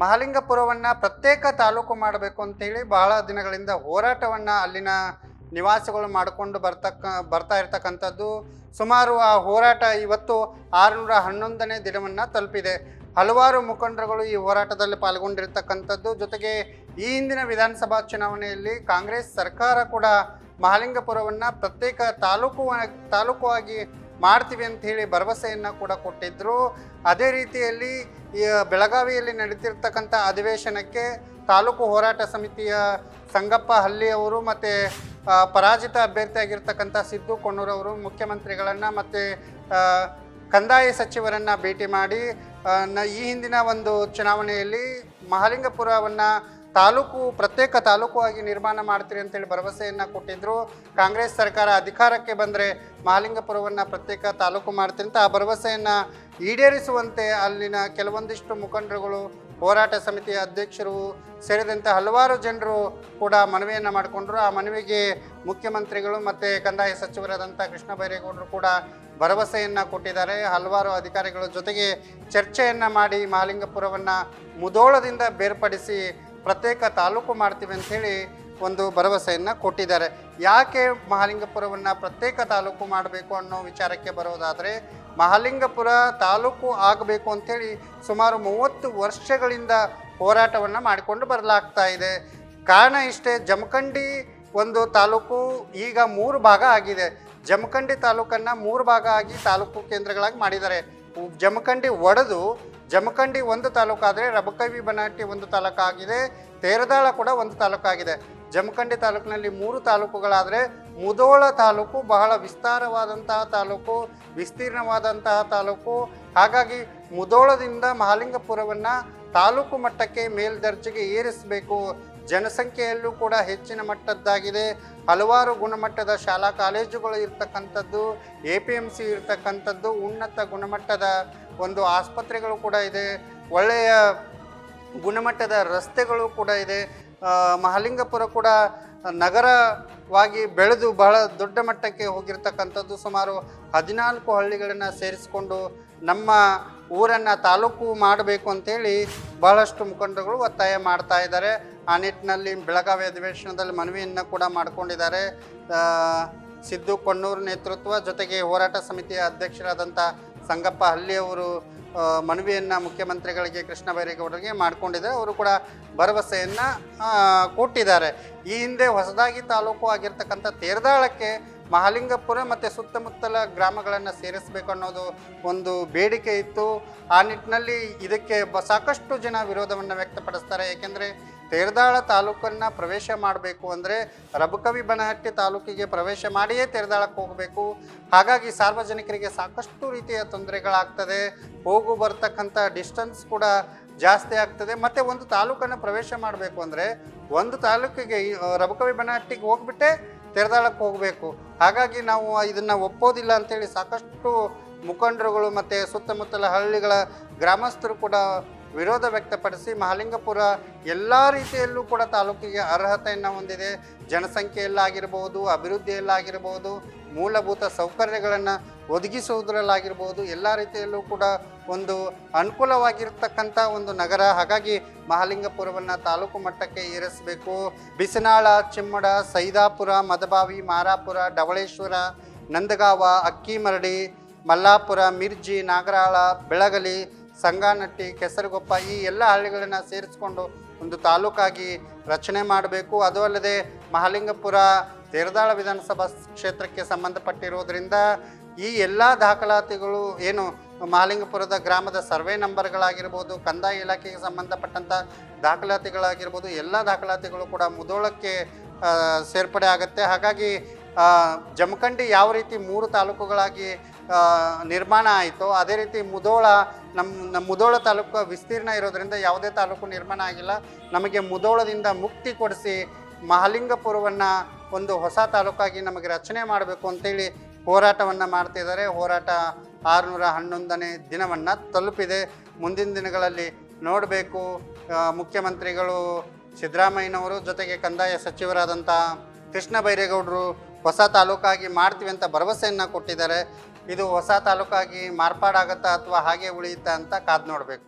ಮಹಾಲಿಂಗಪುರವನ್ನು ಪ್ರತ್ಯೇಕ ತಾಲೂಕು ಮಾಡಬೇಕು ಅಂತೇಳಿ ಬಹಳ ದಿನಗಳಿಂದ ಹೋರಾಟವನ್ನು ಅಲ್ಲಿನ ನಿವಾಸಿಗಳು ಮಾಡಿಕೊಂಡು ಬರ್ತಕ್ಕ, ಬರ್ತಾ ಇರ್ತಕ್ಕಂಥದ್ದು. ಸುಮಾರು ಆ ಹೋರಾಟ ಇವತ್ತು ಆರುನೂರ ಹನ್ನೊಂದನೇ ದಿನವನ್ನು ತಲುಪಿದೆ. ಹಲವಾರು ಮುಖಂಡರುಗಳು ಈ ಹೋರಾಟದಲ್ಲಿ ಪಾಲ್ಗೊಂಡಿರ್ತಕ್ಕಂಥದ್ದು. ಜೊತೆಗೆ ಈ ಹಿಂದಿನ ವಿಧಾನಸಭಾ ಚುನಾವಣೆಯಲ್ಲಿ ಕಾಂಗ್ರೆಸ್ ಸರ್ಕಾರ ಕೂಡ ಮಹಾಲಿಂಗಪುರವನ್ನು ಪ್ರತ್ಯೇಕ ತಾಲೂಕು ತಾಲೂಕು ಆಗಿ ಮಾಡ್ತೀವಿ ಅಂತ ಹೇಳಿ ಭರವಸೆಯನ್ನು ಕೂಡ ಕೊಟ್ಟಿದ್ದರು ಅದೇ ರೀತಿಯಲ್ಲಿ ಬೆಳಗಾವಿಯಲ್ಲಿ ನಡೀತಿರ್ತಕ್ಕಂಥ ಅಧಿವೇಶನಕ್ಕೆ ತಾಲೂಕು ಹೋರಾಟ ಸಮಿತಿಯ ಸಂಗಪ್ಪ ಹಳ್ಳಿ ಅವರು ಮತ್ತು ಪರಾಜಿತ ಅಭ್ಯರ್ಥಿಯಾಗಿರ್ತಕ್ಕಂಥ ಸಿದ್ದು ಕೊಣ್ಣೂರವರು ಮುಖ್ಯಮಂತ್ರಿಗಳನ್ನು ಮತ್ತು ಕಂದಾಯ ಸಚಿವರನ್ನು ಭೇಟಿ ಮಾಡಿ ಈ ಹಿಂದಿನ ಒಂದು ಚುನಾವಣೆಯಲ್ಲಿ ಮಹಾಲಿಂಗಪುರವನ್ನು ತಾಲೂಕು, ಪ್ರತ್ಯೇಕ ತಾಲೂಕು ಆಗಿ ನಿರ್ಮಾಣ ಮಾಡ್ತೀರಿ ಅಂತೇಳಿ ಭರವಸೆಯನ್ನು ಕೊಟ್ಟಿದ್ದರು ಕಾಂಗ್ರೆಸ್ ಸರ್ಕಾರ ಅಧಿಕಾರಕ್ಕೆ ಬಂದರೆ ಮಹಾಲಿಂಗಪುರವನ್ನು ಪ್ರತ್ಯೇಕ ತಾಲೂಕು ಮಾಡ್ತೀನಿ ಅಂತ ಆ ಭರವಸೆಯನ್ನು ಈಡೇರಿಸುವಂತೆ ಅಲ್ಲಿನ ಕೆಲವೊಂದಿಷ್ಟು ಮುಖಂಡರುಗಳು, ಹೋರಾಟ ಸಮಿತಿಯ ಅಧ್ಯಕ್ಷರು ಸೇರಿದಂತೆ ಹಲವಾರು ಜನರು ಕೂಡ ಮನವಿಯನ್ನು ಮಾಡಿಕೊಂಡ್ರು. ಆ ಮನವಿಗೆ ಮುಖ್ಯಮಂತ್ರಿಗಳು ಮತ್ತು ಕಂದಾಯ ಸಚಿವರಾದಂಥ ಕೃಷ್ಣ ಬೈರೇಗೌಡರು ಕೂಡ ಭರವಸೆಯನ್ನು ಕೊಟ್ಟಿದ್ದಾರೆ. ಹಲವಾರು ಅಧಿಕಾರಿಗಳ ಜೊತೆಗೆ ಚರ್ಚೆಯನ್ನು ಮಾಡಿ ಮಹಾಲಿಂಗಪುರವನ್ನು ಮುದೋಳದಿಂದ ಬೇರ್ಪಡಿಸಿ ಪ್ರತ್ಯೇಕ ತಾಲೂಕು ಮಾಡ್ತೀವಿ ಅಂಥೇಳಿ ಒಂದು ಭರವಸೆಯನ್ನು ಕೊಟ್ಟಿದ್ದಾರೆ. ಯಾಕೆ ಮಹಾಲಿಂಗಪುರವನ್ನು ಪ್ರತ್ಯೇಕ ತಾಲೂಕು ಮಾಡಬೇಕು ಅನ್ನೋ ವಿಚಾರಕ್ಕೆ ಬರೋದಾದರೆ, ಮಹಾಲಿಂಗಪುರ ತಾಲೂಕು ಆಗಬೇಕು ಅಂಥೇಳಿ ಸುಮಾರು ಮೂವತ್ತು ವರ್ಷಗಳಿಂದ ಹೋರಾಟವನ್ನು ಮಾಡಿಕೊಂಡು ಬರಲಾಗ್ತಾ ಇದೆ. ಕಾರಣ ಇಷ್ಟೇ, ಜಮಖಂಡಿ ಒಂದು ತಾಲೂಕು ಈಗ ಮೂರು ಭಾಗ ಆಗಿದೆ. ಜಮಖಂಡಿ ತಾಲೂಕನ್ನು ಮೂರು ಭಾಗ ಆಗಿ ತಾಲೂಕು ಕೇಂದ್ರಗಳಾಗಿ ಮಾಡಿದ್ದಾರೆ. ಜಮಖಂಡಿ ಒಡೆದು ಜಮಖಂಡಿ ಒಂದು ತಾಲೂಕಾದರೆ ರಬಕವಿ ಬನಾಟಿ ಒಂದು ತಾಲೂಕಾಗಿದೆ. ತೇರದಾಳ ಕೂಡ ಒಂದು ತಾಲೂಕಾಗಿದೆ. ಜಮಖಂಡಿ ತಾಲೂಕಿನಲ್ಲಿ ಮೂರು ತಾಲೂಕುಗಳಾದರೆ ಮುದೋಳ ತಾಲೂಕು, ಬಹಳ ವಿಸ್ತಾರವಾದಂತಹ ತಾಲೂಕು, ವಿಸ್ತೀರ್ಣವಾದಂತಹ ತಾಲೂಕು. ಹಾಗಾಗಿ ಮುದೋಳದಿಂದ ಮಹಾಲಿಂಗಪುರವನ್ನು ತಾಲೂಕು ಮಟ್ಟಕ್ಕೆ ಮೇಲ್ದರ್ಜೆಗೆ ಏರಿಸಬೇಕು. ಜನಸಂಖ್ಯೆಯಲ್ಲೂ ಕೂಡ ಹೆಚ್ಚಿನ ಮಟ್ಟದ್ದಾಗಿದೆ. ಹಲವಾರು ಗುಣಮಟ್ಟದ ಶಾಲಾ ಕಾಲೇಜುಗಳು ಇರ್ತಕ್ಕಂಥದ್ದು, ಎ ಪಿ ಎಂ ಸಿ ಇರ್ತಕ್ಕಂಥದ್ದು ಉನ್ನತ ಗುಣಮಟ್ಟದ ಒಂದು ಆಸ್ಪತ್ರೆಗಳು ಕೂಡ ಇದೆ, ಒಳ್ಳೆಯ ಗುಣಮಟ್ಟದ ರಸ್ತೆಗಳು ಕೂಡ ಇದೆ. ಮಹಾಲಿಂಗಪುರ ಕೂಡ ನಗರವಾಗಿ ಬೆಳೆದು ಬಹಳ ದೊಡ್ಡ ಮಟ್ಟಕ್ಕೆ ಹೋಗಿರ್ತಕ್ಕಂಥದ್ದು ಸುಮಾರು ಹದಿನಾಲ್ಕು ಹಳ್ಳಿಗಳನ್ನು ಸೇರಿಸಿಕೊಂಡು ನಮ್ಮ ಊರನ್ನು ತಾಲೂಕು ಮಾಡಬೇಕು ಅಂತೇಳಿ ಬಹಳಷ್ಟು ಮುಖಂಡರುಗಳು ಒತ್ತಾಯ ಮಾಡ್ತಾ ಇದ್ದಾರೆ. ಆ ನಿಟ್ಟಿನಲ್ಲಿ ಬೆಳಗಾವಿ ಅಧಿವೇಶನದಲ್ಲಿ ಮನವಿಯನ್ನು ಕೂಡ ಮಾಡಿಕೊಂಡಿದ್ದಾರೆ. ಸಿದ್ದು ಕೊಣ್ಣೂರು ನೇತೃತ್ವ ಜೊತೆಗೆ ಹೋರಾಟ ಸಮಿತಿಯ ಅಧ್ಯಕ್ಷರಾದಂಥ ಸಂಗಪ್ಪ ಹಳ್ಳಿಯವರು ಮನವಿಯನ್ನು ಮುಖ್ಯಮಂತ್ರಿಗಳಿಗೆ, ಕೃಷ್ಣ ಬೈರೇಗೌಡರಿಗೆ ಮಾಡಿಕೊಂಡಿದ್ದಾರೆ ಅವರು ಕೂಡ ಭರವಸೆಯನ್ನು ಕೊಟ್ಟಿದ್ದಾರೆ. ಈ ಹಿಂದೆ ಹೊಸದಾಗಿ ತಾಲೂಕು ಆಗಿರ್ತಕ್ಕಂಥ ತೇರದಾಳಕ್ಕೆ ಮಹಾಲಿಂಗಪುರ ಮತ್ತು ಸುತ್ತಮುತ್ತಲ ಗ್ರಾಮಗಳನ್ನು ಸೇರಿಸಬೇಕು ಅನ್ನೋದು ಒಂದು ಬೇಡಿಕೆ ಇತ್ತು. ಆ ನಿಟ್ಟಿನಲ್ಲಿ ಇದಕ್ಕೆ ಸಾಕಷ್ಟು ಜನ ವಿರೋಧವನ್ನು ವ್ಯಕ್ತಪಡಿಸ್ತಾರೆ. ಏಕೆಂದರೆ ತೇರದಾಳ ತಾಲೂಕನ್ನು ಪ್ರವೇಶ ಮಾಡಬೇಕು ಅಂದರೆ ರಬಕವಿ ಬನಹಟ್ಟಿ ತಾಲೂಕಿಗೆ ಪ್ರವೇಶ ಮಾಡಿಯೇ ತೇರದಾಳಕ್ಕೆ ಹೋಗಬೇಕು. ಹಾಗಾಗಿ ಸಾರ್ವಜನಿಕರಿಗೆ ಸಾಕಷ್ಟು ರೀತಿಯ ತೊಂದರೆಗಳಾಗ್ತದೆ. ಹೋಗು ಬರ್ತಕ್ಕಂಥ ಡಿಸ್ಟೆನ್ಸ್ ಕೂಡ ಜಾಸ್ತಿ ಆಗ್ತದೆ. ಮತ್ತು ಒಂದು ತಾಲೂಕನ್ನು ಪ್ರವೇಶ ಮಾಡಬೇಕು ಅಂದರೆ ಒಂದು ತಾಲೂಕಿಗೆ ರಬಕವಿ ಬನಹಟ್ಟಿಗೆ ಹೋಗ್ಬಿಟ್ಟೆ ತೆರೆದಾಳಕ್ಕೆ ಹೋಗಬೇಕು. ಹಾಗಾಗಿ ನಾವು ಇದನ್ನು ಒಪ್ಪೋದಿಲ್ಲ ಅಂತೇಳಿ ಸಾಕಷ್ಟು ಮುಖಂಡರುಗಳು ಮತ್ತು ಸುತ್ತಮುತ್ತಲ ಹಳ್ಳಿಗಳ ಗ್ರಾಮಸ್ಥರು ಕೂಡ ವಿರೋಧ ವ್ಯಕ್ತಪಡಿಸಿ ಮಹಾಲಿಂಗಪುರ ಎಲ್ಲ ರೀತಿಯಲ್ಲೂ ಕೂಡ ತಾಲೂಕಿಗೆ ಅರ್ಹತೆಯನ್ನು ಹೊಂದಿದೆ. ಜನಸಂಖ್ಯೆಯಲ್ಲಾಗಿರ್ಬೋದು, ಅಭಿವೃದ್ಧಿಯಲ್ಲಾಗಿರ್ಬೋದು, ಮೂಲಭೂತ ಸೌಕರ್ಯಗಳನ್ನು ಒದಗಿಸುವುದರಲ್ಲಾಗಿರ್ಬೋದು, ಎಲ್ಲ ರೀತಿಯಲ್ಲೂ ಕೂಡ ಒಂದು ಅನುಕೂಲವಾಗಿರ್ತಕ್ಕಂಥ ಒಂದು ನಗರ. ಹಾಗಾಗಿ ಮಹಾಲಿಂಗಪುರವನ್ನು ತಾಲೂಕು ಮಟ್ಟಕ್ಕೆ ಏರಿಸಬೇಕು. ಬಿಸನಾಳ, ಚಿಮ್ಮಡ, ಸೈದಾಪುರ, ಮದಬಾವಿ, ಮಾರಾಪುರ, ಡವಳೇಶ್ವರ, ನಂದಗಾವ ಅಕ್ಕಿಮರಡಿ ಮಲ್ಲಾಪುರ, ಮಿರ್ಜಿ, ನಾಗರಾಳ, ಬೆಳಗಲಿ ಸಂಗಾನಟ್ಟಿ, ಕೆಸರುಗೊಪ್ಪ ಈ ಎಲ್ಲ ಹಳ್ಳಿಗಳನ್ನು ಸೇರಿಸ್ಕೊಂಡು ಒಂದು ತಾಲೂಕಾಗಿ ರಚನೆ ಮಾಡಬೇಕು. ಅದು ಅಲ್ಲದೆ ಮಹಾಲಿಂಗಪುರ, ತೇರದಾಳ ವಿಧಾನಸಭಾ ಕ್ಷೇತ್ರಕ್ಕೆ ಸಂಬಂಧಪಟ್ಟಿರೋದ್ರಿಂದ ಈ ಎಲ್ಲ ದಾಖಲಾತಿಗಳು ಏನು ಮಹಾಲಿಂಗಪುರದ ಗ್ರಾಮದ ಸರ್ವೆ ನಂಬರ್ಗಳಾಗಿರ್ಬೋದು, ಕಂದಾಯ ಇಲಾಖೆಗೆ ಸಂಬಂಧಪಟ್ಟಂಥ ದಾಖಲಾತಿಗಳಾಗಿರ್ಬೋದು, ಎಲ್ಲ ದಾಖಲಾತಿಗಳು ಕೂಡ ಮುದೋಳಕ್ಕೆ ಸೇರ್ಪಡೆ ಆಗುತ್ತೆ. ಹಾಗಾಗಿ ಜಮಖಂಡಿ ಯಾವ ರೀತಿ ಮೂರು ತಾಲೂಕುಗಳಾಗಿ ನಿರ್ಮಾಣ ಆಯಿತು. ಅದೇ ರೀತಿ ಮುದೋಳ ನಮ್ಮ ನಮ್ಮ ಮುದೋಳ ತಾಲೂಕು ವಿಸ್ತೀರ್ಣ ಇರೋದರಿಂದ ಯಾವುದೇ ತಾಲೂಕು ನಿರ್ಮಾಣ ಆಗಿಲ್ಲ. ನಮಗೆ ಮುದೋಳದಿಂದ ಮುಕ್ತಿ ಕೊಡಿಸಿ ಮಹಾಲಿಂಗಪುರವನ್ನು ಒಂದು ಹೊಸ ತಾಲೂಕಾಗಿ ನಮಗೆ ರಚನೆ ಮಾಡಬೇಕು ಅಂತೇಳಿ ಹೋರಾಟವನ್ನು ಮಾಡ್ತಿದ್ದಾರೆ ಹೋರಾಟ ಆರುನೂರ ಹನ್ನೊಂದನೇ ದಿನವನ್ನು ತಲುಪಿದೆ. ಮುಂದಿನ ದಿನಗಳಲ್ಲಿ ನೋಡಬೇಕು. ಮುಖ್ಯಮಂತ್ರಿಗಳು ಸಿದ್ದರಾಮಯ್ಯನವರು ಜೊತೆಗೆ ಕಂದಾಯ ಸಚಿವರಾದಂಥ ಕೃಷ್ಣ ಬೈರೇಗೌಡರು ಹೊಸ ತಾಲೂಕಾಗಿ ಮಾಡ್ತೀವಿ ಅಂತ ಭರವಸೆಯನ್ನು ಕೊಟ್ಟಿದ್ದಾರೆ. ಇದು ಹೊಸ ತಾಲೂಕಾಗಿ ಮಾರ್ಪಾಡಾಗುತ್ತಾ ಅಥವಾ ಹಾಗೆ ಉಳಿಯುತ್ತಾ ಅಂತ ಕಾದು ನೋಡಬೇಕು.